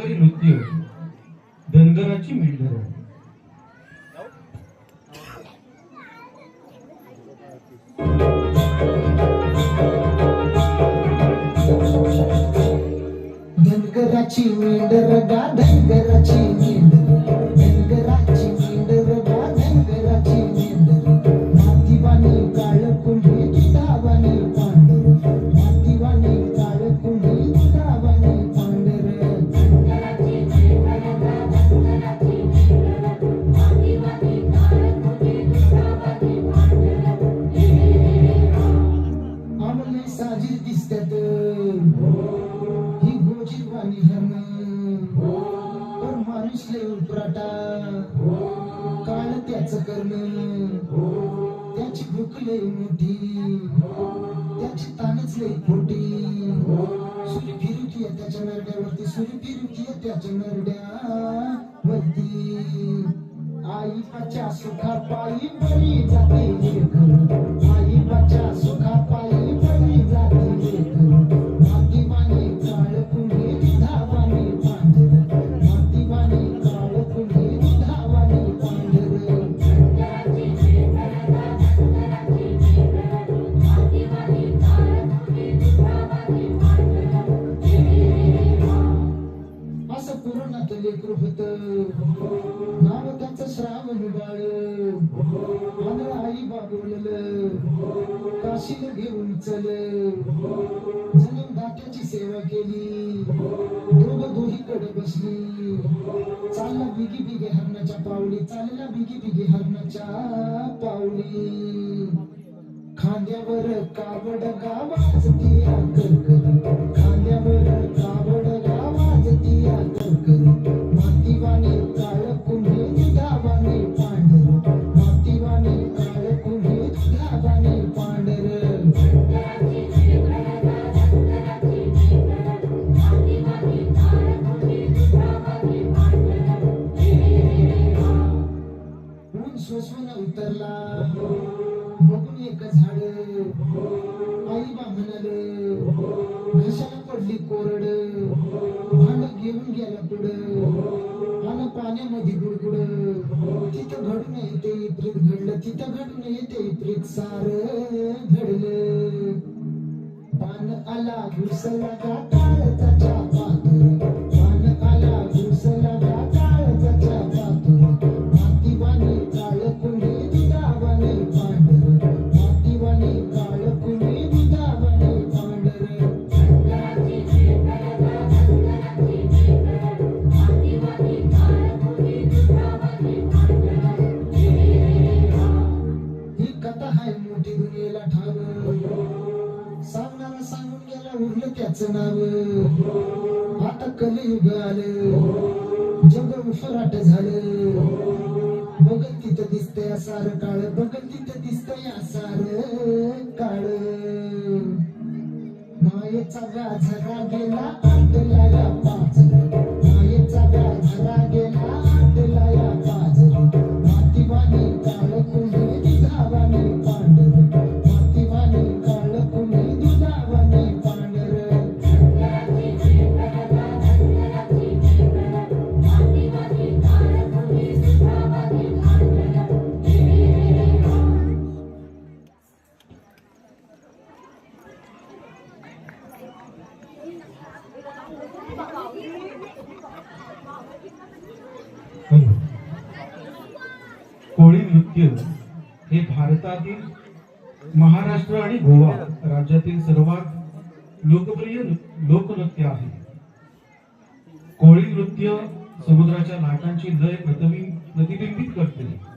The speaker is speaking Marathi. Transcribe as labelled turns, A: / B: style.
A: धनगरी नृत्य धनगराची मेंढर
B: धनगराची मेंढर गा धनगराची आम्हाला दिसतात ही गोजी वाणी हरण पण माणूस लय उपराटा काळ त्याच करण त्याची भूक लय मोठी त्याची तानच लय खोटी सुरी फिरती त्याच्या मेरड्यावरती सुरी फिरती त्याच्या नरड्यावरती आई पाच्या सुखा पायी बळी जाते आई पाच्या सुखा लेकरू होत नाव त्याच श्रावण बाळ आणि आई बाबुलल काशीला घेऊन चल. जणून दात्याची सेवा केली. दोघ दोहीकडे बसली. चालला बिगी बिगी हरणाच्या पावली. चालला बिगी बिगी हरणाच्या पावली. खांद्यावर कावड गावाजती खांद्यावर कावड ऊन उतरला. बघून एक झाड. आई बा म्हणाल घशाला पडली कोरड. भांड घेऊन गेला पुढ आलं पाण्यामध्ये गुडगुड. तिथं घडून येते इप्रीत घडलं. तिथं घडून येते इप्रीत सार घडलं. पान आला घुसला का आता हाय मोठी दुनियेला ठाव. सांगणारा सांगून गेला उरलं त्याच नाव. आता कलियुग आलं. जग उफराट झालं. बघत तिथं दिसतंय सार काळ. बघत तिथं दिसतंय सार काळ. मायेचा गाझरा गेला आटला लागा कोळी
A: नृत्य हे भारतातील महाराष्ट्र आणि गोवा राज्यातील सर्वात लोकप्रिय लोकनृत्य आहे. कोळी नृत्य समुद्राच्या लाटांची लय प्रथमी प्रतिबिंबित करते.